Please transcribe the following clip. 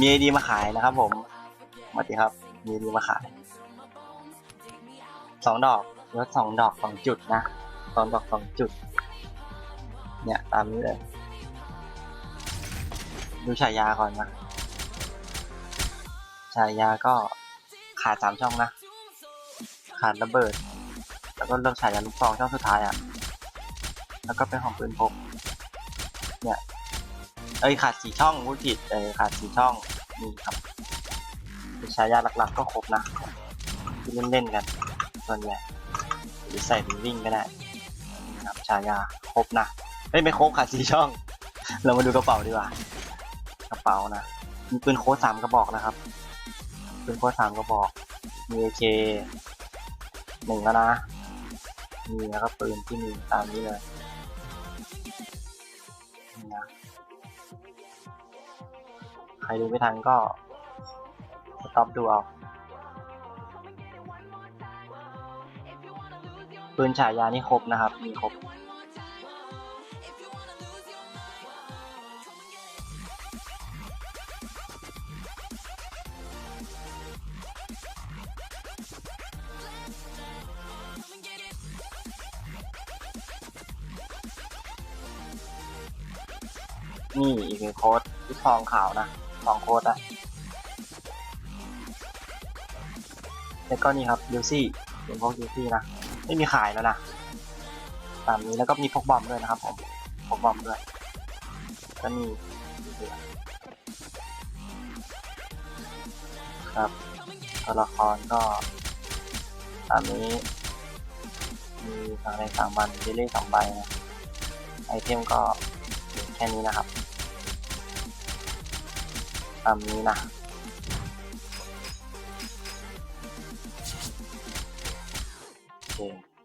มีไอดีมาขายนะครับผมสวัสดีครับ มีไอดีมาขายสองดอกรถสองดอกสองจุดนะสองดอกสองจุด เนี่ยตามนี้เลย ดูฉายาก่อนนะฉายาก็ขาดสามช่องนะ ขาดระเบิด แล้วก็เลือกฉายาลูกซองช่องสุดท้ายอะ แล้วก็เป็นของปืนพกเนี่ย เอ้ยขาดสี่ช่องพูดผิดเออขาดสี่ช่อง นี่ครับเป็นฉายาหลักๆก็ครบนะที่เล่นๆกันส่วนใหญ่หรือใส่เป็นวิ่งก็ได้นะครับฉายาครบนะเฮ้ยไม่ครบขาดสี่ช่อง เรามาดูกระเป๋าดีกว่ากระเป๋านะมีปืนโค้ดสามกระบอกนะครับปืนโค้ดสามกระบอกมีเคหนึ่งแล้วนะมีแล้วก็ปืนที่มีตามนี้เลย ใครดูไม่ทันก็สต็อปดูเอาปืนฉายานี่ครบนะครับ มีครบนี่อีกหนึ่งโค้ดที่ทองขาวนะ สองโค้ดอะแล้วก็นี่ครับยูซี่เป็นพวกยูซี่นะ ไม่มีขายแล้วนะตามนี้แล้วก็มีพกบอมด้วยนะครับผมพกบอมด้วยก็มีครับตัวละครก็ตามนี้ มีสองในสามวันเดลี่สองใบนะไอเทมก็แค่นี้นะครับ ตามนี้นะโอเค